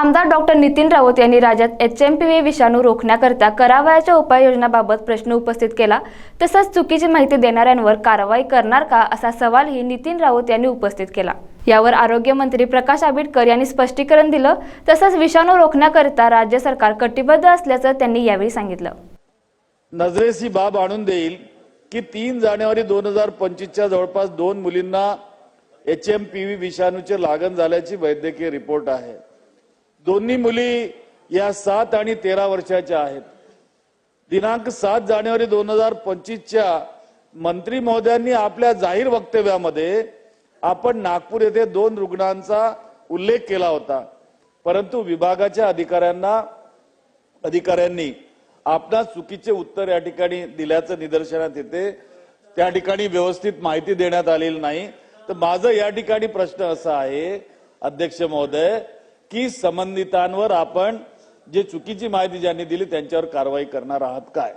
आमदार डॉक्टर नितीन राऊत यांनी राज्यात एच एम पी व्ही विषाणू रोखण्याकरता करावयाच्या उपाययोजनाबाबत प्रश्न उपस्थित केला. तसंच चुकीची माहिती देणाऱ्यांवर कारवाई करणार का असा सवालही नितीन राऊत यांनी उपस्थित केला. यावर आरोग्यमंत्री प्रकाश आंबेडकर यांनी स्पष्टीकरण दिलं. तसंच विषाणू रोखण्याकरता राज्य सरकार कटिबद्ध असल्याचं त्यांनी यावेळी सांगितलं. नजरेस ही बाब आणून देईल की तीन जानेवारी दोन हजार पंचवीसच्या जवळपास दोन मुलींना एच एम पी व्ही विषाणूचे लागण झाल्याची वैद्यकीय रिपोर्ट आहे. दोन्ही मुली या सात आणि तेरा वर्षाच्या आहेत. दिनांक सात जानेवारी दोन हजार पंचवीसच्या मंत्री महोदयांनी आपल्या जाहीर वक्तव्यामध्ये आपण नागपूर येथे दोन रुग्णांचा उल्लेख केला होता. परंतु विभागाच्या अधिकाऱ्यांना अधिकाऱ्यांनी आपणास चुकीचे उत्तर या ठिकाणी दिल्याचं निदर्शनात येते. त्या ठिकाणी व्यवस्थित माहिती देण्यात आलेली नाही. तर माझं या ठिकाणी प्रश्न असा आहे अध्यक्ष महोदय की संबंधितांवर आपण जे चुकीची माहिती ज्यांनी दिली त्यांच्यावर कारवाई करणार आहात काय?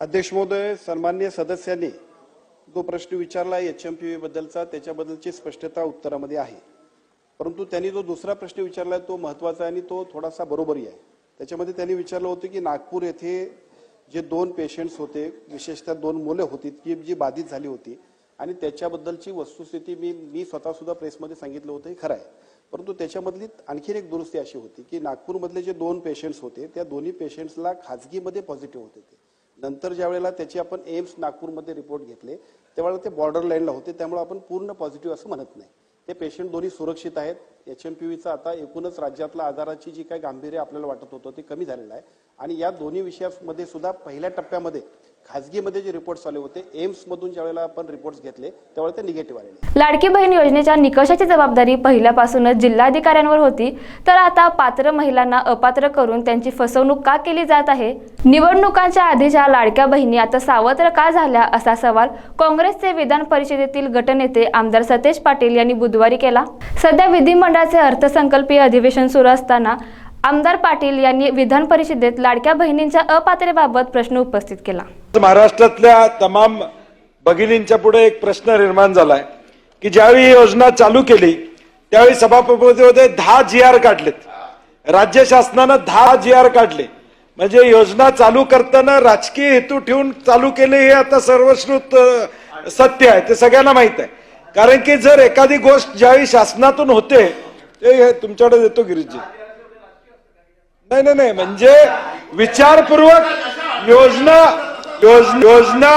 अध्यक्ष महोदय सन्मान्य सदस्यांनी जो प्रश्न विचारला एच एम पी बद्दलचा त्याच्याबद्दलची स्पष्टता उत्तरामध्ये आहे. परंतु त्यांनी जो दुसरा प्रश्न विचारला तो महत्त्वाचा आहे आणि तो थोडासा बरोबरी आहे. त्याच्यामध्ये त्यांनी विचारलं होतं की नागपूर येथे जे दोन पेशंट्स होते विशेषतः दोन मुलं होती की जी बाधित झाली होती आणि त्याच्याबद्दलची वस्तुस्थिती मी मी स्वतः सुद्धा प्रेसमध्ये सांगितलं होतं हे खरं आहे. परंतु त्याच्यामधली आणखीन एक दुरुस्ती अशी होती की नागपूरमधले जे दोन पेशंट्स होते त्या दोन्ही पेशंट्सला खाजगीमध्ये पॉझिटिव्ह होते ते. नंतर ज्या वेळेला त्याचे आपण एम्स नागपूरमध्ये रिपोर्ट घेतले त्यावेळेला ते बॉर्डर लाईनला होते त्यामुळे आपण पूर्ण पॉझिटिव्ह असं म्हणत नाही. हे पेशंट दोन्ही सुरक्षित आहेत. एच एम पी व्हीचा आता एकूणच राज्यातला आजाराची जी काही गांभीर्य आपल्याला वाटत होतं ते कमी झालेलं आहे. आणि या दोन्ही विषयामध्ये सुद्धा पहिल्या टप्प्यामध्ये खाजगीमध्ये जे रिपोर्ट्स आले होते एम्स मधून आपण रिपोर्ट्स घेतले त्यावेळेला ते निगेटिव्ह आलेले. लाडकी बहीण योजनेच्या निकषाची जबाबदारी पहिल्यापासूनच जिल्हाधिकाऱ्यांवर होती. तर आता पात्र महिलांना अपात्र करून त्यांची फसवणूक का केली जात आहे? निवडणुकांच्या आधीच्या लाडक्या बहिणी आता सावत्र का झाल्या असा सवाल काँग्रेसचे विधान परिषदेतील गटनेते आमदार सतेज पाटील यांनी बुधवारी केला. सध्या विधिमंडळाचे अर्थसंकल्पीय अधिवेशन सुरू असताना आमदार पाटील यांनी विधान परिषदेत लाडक्या बहिणींच्या अपात्रेबाबत प्रश्न उपस्थित केला. महाराष्ट्रातल्या तमाम भगिनींच्या पुढे एक प्रश्न निर्माण झालाय की ज्यावेळी ही योजना चालू केली त्यावेळी सभापतीमध्ये दहा जी आर काढलेत. राज्य शासनानं दहा जी आर काढले. म्हणजे योजना चालू करताना राजकीय हेतू ठेवून चालू केले हे आता सर्वश्रुत सत्य आहे ते सगळ्यांना माहीत आहे. कारण की जर एखादी गोष्ट ज्यावेळी शासनातून होते ते तुमच्याकडे देतो गिरीजी नाही नाही नाही म्हणजे विचारपूर्वक योजना योज- योजना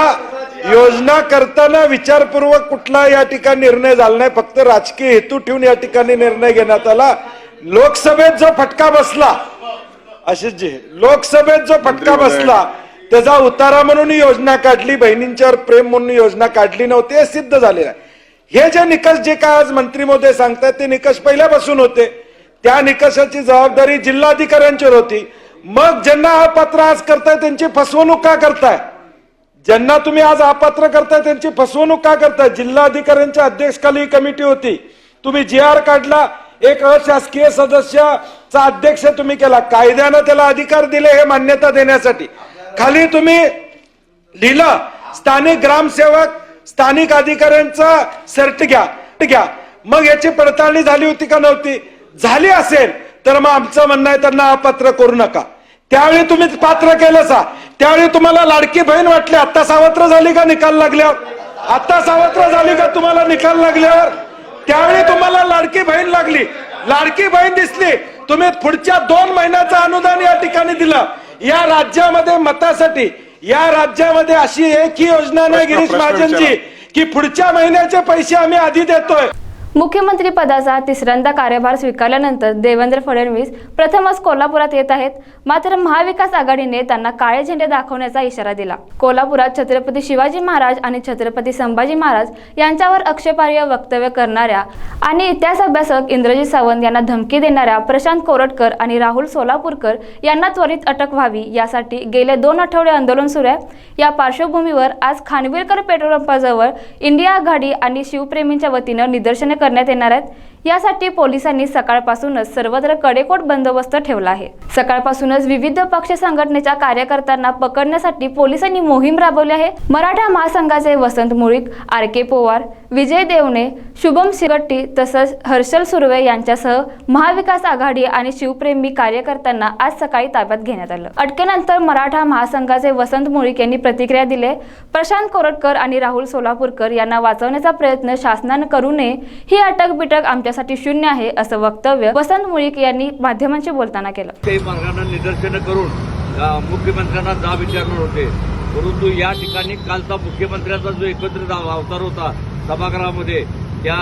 योजना करताना विचारपूर्वक कुठला या ठिकाणी निर्णय झाला नाही. फक्त राजकीय हेतू ठेवून या ठिकाणी निर्णय घेण्यात आला. लोकसभेत जो फटका बसला जी लोकसभेत जो फटका बसला त्याचा उतारा म्हणून योजना काढली बहिणींच्यावर प्रेम म्हणून योजना काढली नव्हती हे सिद्ध झालेलं आहे. हे जे निकष जे काय आज मंत्री महोदय सांगतात ते निकष पहिल्यापासून होते. त्या निकषाची जबाबदारी जिल्हाधिकाऱ्यांच्यावर होती. मग ज्यांना अपात्र आज करताय त्यांची फसवणूक का करताय? ज्यांना तुम्ही आज अपात्र करताय त्यांची फसवणूक का करताय? जिल्हाधिकाऱ्यांच्या अध्यक्षकाली ही कमिटी होती. तुम्ही जी आर काढला एक अशासकीय सदस्याचा अध्यक्ष तुम्ही केला. कायद्यानं त्याला अधिकार दिले हे मान्यता देण्यासाठी. खाली तुम्ही लिहिलं स्थानिक ग्रामसेवक स्थानिक अधिकाऱ्यांचा सर्ट घ्या घ्या. मग याची पडताळणी झाली होती का नव्हती? झाली असेल तर मग आमचं म्हणणं आहे त्यांना अपात्र करू नका. त्यावेळी तुम्ही पात्र केलं सा त्यावेळी तुम्हाला लाडकी बहीण वाटली आता सावत्र झाली का निकाल लागल्यावर? आता सावत्र झाली का तुम्हाला निकाल लागल्यावर? त्यावेळी तुम्हाला लाडकी बहीण लागली. लाडकी बहीण दिसली. तुम्ही पुढच्या दोन महिन्याचं अनुदान या ठिकाणी दिलं. या राज्यामध्ये मतासाठी या राज्यामध्ये अशी एकही योजना नाही गिरीश महाजनची की पुढच्या महिन्याचे पैसे आम्ही आधी देतोय. मुख्यमंत्री पदाचा तिसऱ्यांदा कार्यभार स्वीकारल्यानंतर देवेंद्र फडणवीस प्रथमच कोल्हापुरात येत आहेत. मात्र महाविकास आघाडीने त्यांना काळे झेंडे दाखवण्याचा इशारा दिला. कोल्हापुरात छत्रपती शिवाजी महाराज आणि छत्रपती संभाजी महाराज यांच्यावर आक्षेपार्ह वक्तव्य करणाऱ्या आणि इतिहास अभ्यासक इंद्रजित सावंत यांना धमकी देणाऱ्या प्रशांत कोरटकर आणि राहुल सोलापूरकर यांना त्वरित अटक व्हावी यासाठी गेले दोन आठवडे आंदोलन सुरू आहे. या पार्श्वभूमीवर आज खानविलकर पेट्रोल पंपाजवळ इंडिया आघाडी आणि शिवप्रेमींच्या वतीनं निदर्शने करण्यात येणार आहेत. यासाठी पोलिसांनी सकाळपासूनच सर्वत्र कडेकोट बंदोबस्त ठेवला आहे. सकाळपासूनच विविध पक्ष संघटनेच्या कार्यकर्त्यांना पकडण्यासाठी पोलिसांनी मोहीम राबवली आहे. मराठा महासंघाचे वसंत मुळीक आर के पोवार विजय देवणे शुभम शिगट्टी तसंच हर्षल सुर्वे यांच्यासह महाविकास आघाडी आणि शिवप्रेमी कार्यकर्त्यांना आज सकाळी ताब्यात घेण्यात आलं. अटकेनंतर मराठा महासंघाचे वसंत मुळीक यांनी प्रतिक्रिया दिले. प्रशांत कोरटकर आणि राहुल सोलापूरकर यांना वाचवण्याचा प्रयत्न शासनानं करू नये ही अटक बिटक आमच्यासाठी शून्य आहे असं वक्तव्य वसंत मुळीक यांनी माध्यमांशी बोलताना केलं. ते मार्गाने निदर्शनं करून मुख्यमंत्र्यांना जाब विचारणार होते. परंतु या ठिकाणी कालचा मुख्यमंत्र्यांचा जो एकत्रित अवतार होता सभागृहामध्ये त्या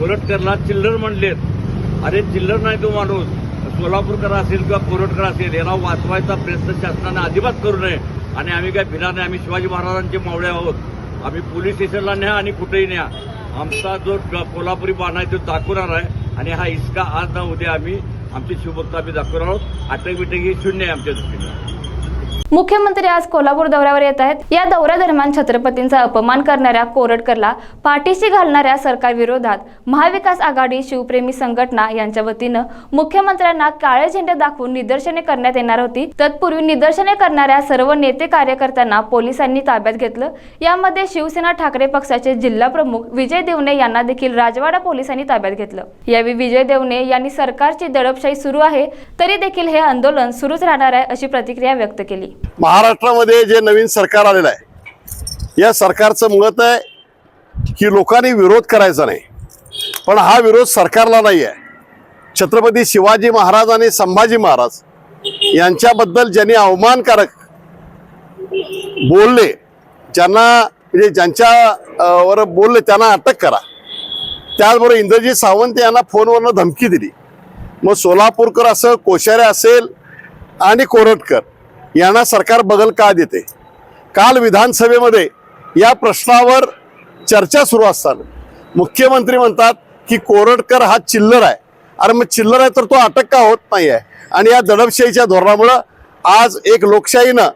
कोरटकरला चिल्लर म्हणलेत. अरे चिल्लर नाही तो माणूस. सोलापूरकर असेल किंवा कोरटकर असेल याला वाचवायचा प्रयत्न शासनाने अजिबात करू नये. आणि आम्ही काय भिणार नाही आम्ही शिवाजी महाराजांचे मावळे आहोत. आम्ही पोलीस स्टेशनला न्या आणि कुठेही न्या. आमचा जो कोल्हापुरी बाण आहे तो दाखवणार आहे. आणि हा इसका आज ना उद्या आम्ही आमची शिवभक्त आम्ही दाखवणार आहोत. आटक बिटक ही शून्य आहे आमच्या दृष्टीने. मुख्यमंत्री आज कोल्हापूर दौऱ्यावर येत आहेत. या दौऱ्यादरम्यान छत्रपतींचा अपमान करणाऱ्या कोरटकरला पाठीशी घालणाऱ्या सरकारविरोधात महाविकास आघाडी शिवप्रेमी संघटना यांच्या वतीनं मुख्यमंत्र्यांना काळे झेंडे दाखवून निदर्शने करण्यात येणार होती. तत्पूर्वी निदर्शने करणाऱ्या सर्व नेते कार्यकर्त्यांना पोलिसांनी ताब्यात घेतलं. यामध्ये शिवसेना ठाकरे पक्षाचे जिल्हा प्रमुख विजय देवणे यांना देखील राजवाडा पोलिसांनी ताब्यात घेतलं. यावेळी विजय देवणे यांनी सरकारची दडपशाही सुरू आहे तरी देखील हे आंदोलन सुरूच राहणार आहे अशी प्रतिक्रिया व्यक्त केली. महाराष्ट्रामध्ये जे नवीन सरकार आलेलं आहे या सरकारचं मत आहे की लोकांनी विरोध करायचा नाही. पण हा विरोध सरकारला नाही आहे. छत्रपती शिवाजी महाराज आणि संभाजी महाराज यांच्याबद्दल ज्यांनी अवमानकारक बोलले ज्यांना म्हणजे ज्यांच्या वर बोलले त्यांना अटक करा. त्याचबरोबर इंद्रजीत सावंत यांना फोनवरनं धमकी दिली. मग सोलापूरकर असं कोश्यारे असेल आणि कोरटकर. यांना सरकार बगल का देते? काल विधानसभेमध्ये या प्रश्नावर चर्चा सुरू असताना मुख्यमंत्री म्हणतात की कोरटकर हा चिल्लर आहे. अरे मग चिल्लर आहे तर तो अटक का होत नाही आहे? आणि या दडपशाहीच्या धोरणामुळं आज एक लोकशाहीनं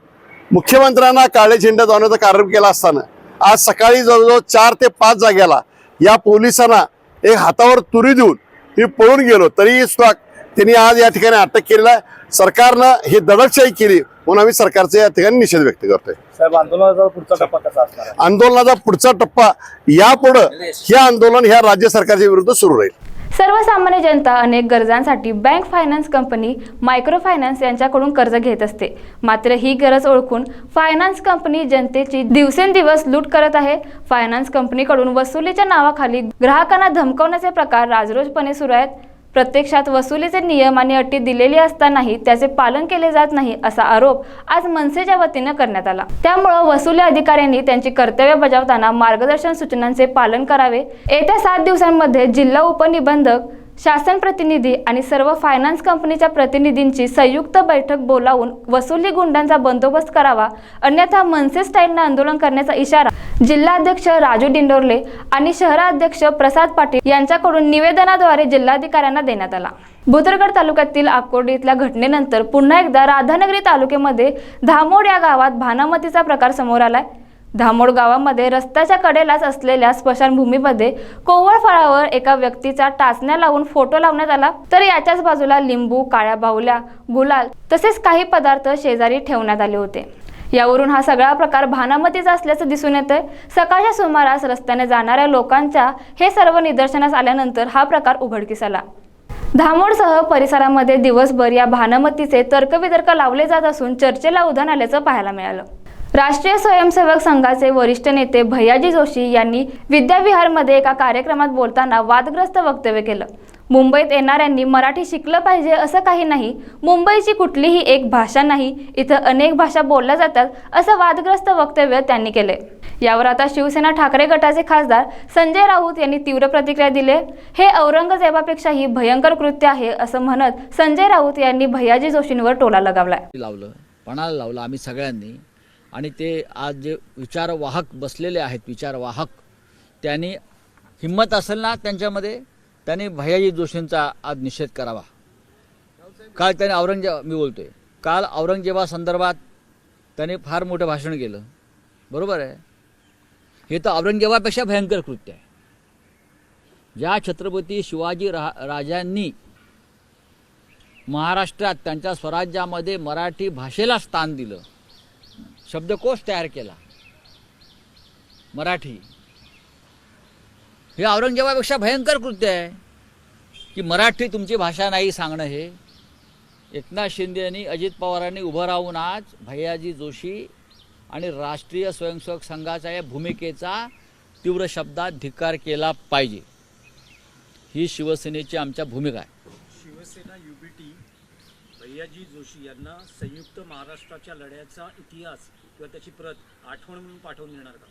मुख्यमंत्र्यांना काळे झेंडा दावण्याचा कार्यक्रम केला असताना आज सकाळी जवळजवळ चार ते पाच जाग्याला या पोलिसांना एक हातावर तुरी देऊन मी पळून गेलो. तरीही सुद्धा त्यांनी आज या ठिकाणी अटक केलेला आहे. सरकारनं ही दडपशाही केली. म्हणून आम्ही सरकारचा या ठिकाणी निषेध व्यक्त करतोय. साहेब आंदोलनाचा पुढचा टप्पा कसा असणार आहे? आंदोलनाचा पुढचा टप्पा यापुढं हे आंदोलन ह्या राज्य सरकारच्या विरुद्ध सुरू राहील. सर्वसामान्य जनता अनेक गरजांसाठी bank finance company micro finance यांच्याकडून कर्ज घेत असते. मात्र ही गरज ओळखून फायनान्स कंपनी जनतेची दिवसेंदिवस लूट करत आहे. फायनान्स कंपनीकडून वसुलीच्या नावाखाली ग्राहकांना धमकवण्याचे प्रकार राजरोजपणे सुरू आहेत. प्रत्यक्षात वसुलीचे नियम आणि अटी दिलेली असतानाही त्याचे पालन केले जात नाही असा आरोप आज मनसेच्या वतीनं करण्यात आला. त्यामुळं वसुली अधिकाऱ्यांनी त्यांची कर्तव्य बजावताना मार्गदर्शन सूचनांचे पालन करावे. येत्या सात दिवसांमध्ये जिल्हा उपनिबंधक शासन प्रतिनिधी आणि सर्व फायनान्स कंपनीच्या प्रतिनिधींची संयुक्त बैठक बोलावून वसुली गुंडांचा बंदोबस्त करावा अन्यथा मनसे स्टाईलनं आंदोलन करण्याचा इशारा जिल्हाध्यक्ष राजू डिंडोरले आणि शहराध्यक्ष प्रसाद पाटील यांच्याकडून निवेदनाद्वारे जिल्हाधिकाऱ्यांना देण्यात आला. भुतरगड तालुक्यातील आकोर्डी इथल्या घटनेनंतर पुन्हा एकदा राधानगरी तालुक्यामध्ये धामोड या गावात भानामतीचा प्रकार समोर आलाय. धामोड गावामध्ये रस्त्याच्या कडेलाच असलेल्या स्मशानभूमीमध्ये कोवळ फळावर एका व्यक्तीचा टाचण्या लावून फोटो लावण्यात आला. तर याच्याच बाजूला लिंबू काळ्या बाहुल्या गुलाल तसेच काही पदार्थ शेजारी ठेवण्यात आले होते. यावरून हा सगळा प्रकार भानामतीचा असल्याचं दिसून येतंय. सकाळच्या सुमारास रस्त्याने जाणाऱ्या लोकांच्या हे सर्व निदर्शनास आल्यानंतर हा प्रकार उघडकीस आला. धामोडसह परिसरामध्ये दिवसभर या भानमतीचे तर्कवितर्क लावले जात असून चर्चेला उधाण आल्याचं पाहायला मिळालं. राष्ट्रीय स्वयंसेवक संघाचे वरिष्ठ नेते भैयाजी जोशी यांनी विद्याविहारमध्ये एका कार्यक्रमात बोलताना वादग्रस्त वक्तव्य केलं. मुंबईत येणाऱ्यांनी मराठी शिकलं पाहिजे असं काही नाही मुंबईची कुठलीही एक भाषा नाही इथं अनेक भाषा बोलल्या जातात असं वादग्रस्त वक्तव्य त्यांनी केले यावर आता शिवसेना ठाकरे गटाचे खासदार संजय राऊत यांनी तीव्र प्रतिक्रिया दिली हे औरंगजेबापेक्षाही भयंकर कृत्य आहे असं म्हणत संजय राऊत यांनी भैयाजी जोशींवर टोला लगावलाय. लावलं पणाला लावलं आम्ही सगळ्यांनी. आणि ते आज जे विचारवाहक बसलेले आहेत विचारवाहक त्यांनी हिंमत असेल ना त्यांच्यामध्ये त्यांनी भैयाजी जोशींचा आज निषेध करावा. काल त्याने औरंगजेब मी बोलतोय काल औरंगजेबासंदर्भात त्याने फार मोठं भाषण केलं. बरोबर आहे? हे तर औरंगजेबापेक्षा भयंकर कृत्य आहे. ज्या छत्रपती शिवाजी रा राजांनी महाराष्ट्रात त्यांच्या स्वराज्यामध्ये मराठी भाषेला स्थान दिलं शब्दकोश तयार केला. मराठी. हे औरंगजेबापेक्षा भयंकर कृत्य आहे की मराठी तुमची भाषा नाही सांगणं हे. एकनाथ शिंदे यांनी अजित पवारांनी उभं राहून आज भैयाजी जोशी आणि राष्ट्रीय स्वयंसेवक संघाच्या या भूमिकेचा तीव्र शब्दात धिक्कार केला पाहिजे. ही शिवसेनेची आमच्या भूमिका आहे. शिवसेना युबीटी भैयाजी जोशी यांना संयुक्त महाराष्ट्राच्या लढ्याचा इतिहास किंवा त्याची प्रत आठवण म्हणून पाठवून देणार का?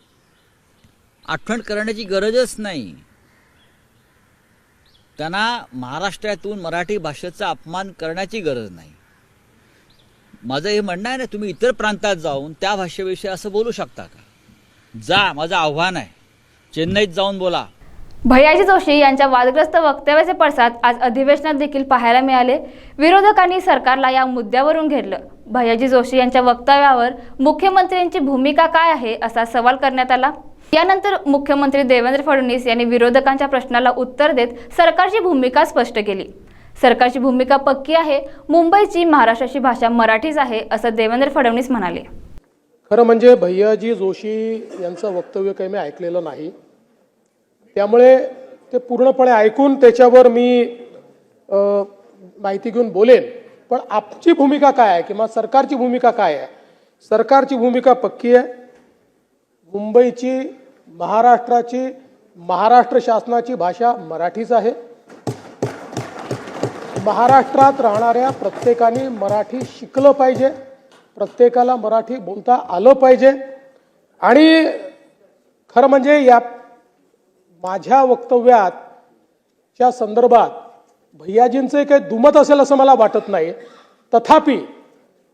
आठवण करण्याची गरजच नाही. त्यांना महाराष्ट्रातून मराठी भाषेचा अपमान करण्याची गरज नाही. माझं हे म्हणणं आहे ना तुम्ही इतर प्रांतात जाऊन त्या भाषेविषयी असं बोलू शकता का? जा माझं आव्हान आहे. चेन्नईत जाऊन बोला. भैयाजी जोशी यांच्या वादग्रस्त वक्तव्याचे पडसाद आज अधिवेशनात देखील पाहायला मिळाले. विरोधकांनी सरकारला या मुद्द्यावरून घेरलं. भैयाजी जोशी यांच्या वक्तव्यावर मुख्यमंत्र्यांची भूमिका काय आहे असा सवाल करण्यात आला. यानंतर मुख्यमंत्री देवेंद्र फडणवीस यांनी विरोधकांच्या प्रश्नाला उत्तर देत सरकारची भूमिका स्पष्ट केली. सरकारची भूमिका पक्की आहे मुंबईची महाराष्ट्राची भाषा मराठीच आहे असं देवेंद्र फडणवीस म्हणाले. खरं म्हणजे भैयाजी जोशी यांचं वक्तव्य काही मी ऐकलेलं नाही. त्यामुळे ते पूर्णपणे ऐकून त्याच्यावर मी माहिती घेऊन बोलेन. पण आपची भूमिका काय आहे किंवा सरकारची भूमिका काय आहे? सरकारची भूमिका पक्की आहे? मुंबईची महाराष्ट्राची महाराष्ट्र शासनाची भाषा मराठीच आहे. महाराष्ट्रात राहणाऱ्या प्रत्येकाने मराठी शिकलं पाहिजे. प्रत्येकाला मराठी बोलता आलं पाहिजे. आणि खरं म्हणजे या माझ्या वक्तव्यात च्या संदर्भात भैयाजींचे काही दुमत असेल असं मला वाटत नाही. तथापि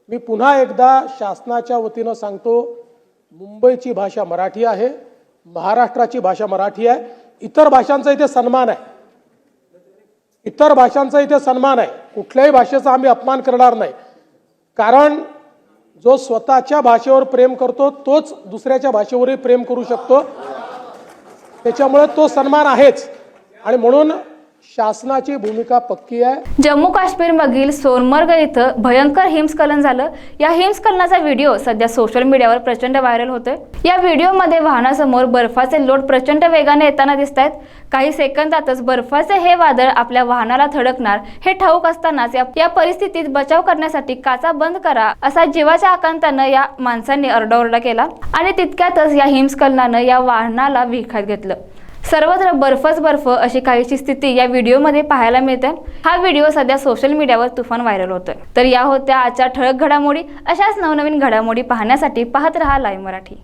मी पुन्हा एकदा शासनाच्या वतीनं सांगतो मुंबईची भाषा मराठी आहे महाराष्ट्राची भाषा मराठी आहे इतर भाषांचा इथे सन्मान आहे. इतर भाषांचा इथे सन्मान आहे. कुठल्याही भाषेचा आम्ही अपमान करणार नाही. कारण जो स्वतःच्या भाषेवर प्रेम करतो तोच दुसऱ्याच्या भाषेवरही प्रेम करू शकतो. त्याच्यामुळे तो सन्मान आहेच. आणि म्हणून शासनाची भूमिका पक्की आहे. जम्मू काश्मीरमधील सोनमर्ग इथं भयंकर हिमस्खलन झालं. या हिमस्खलनाचा व्हिडिओ सध्या सोशल मीडियावर प्रचंड व्हायरल होतोय. या व्हिडिओमध्ये वाहनासमोर बर्फाचे लोट प्रचंड वेगाने येताना दिसत आहेत काही सेकंदातच बर्फाचे हे वादळ आपल्या वाहनाला थडकणार हे ठाऊक असतानाच या- या परिस्थितीत बचाव करण्यासाठी काचा बंद करा असा जीवाच्या आकांतानं या माणसांनी अरडाओरडा केला. आणि तितक्यातच या हिमस्खलनानं या वाहनाला विखात घेतलं. सर्वत्र बर्फच बर्फ अशी काहीची स्थिती या व्हिडिओमध्ये पाहायला मिळते. हा व्हिडिओ सध्या सोशल मीडियावर तुफान व्हायरल होतोय. तर या होत्या आजच्या ठळक घडामोडी अशाच नवनवीन घडामोडी पाहण्यासाठी पाहत रहा लाईव्ह मराठी.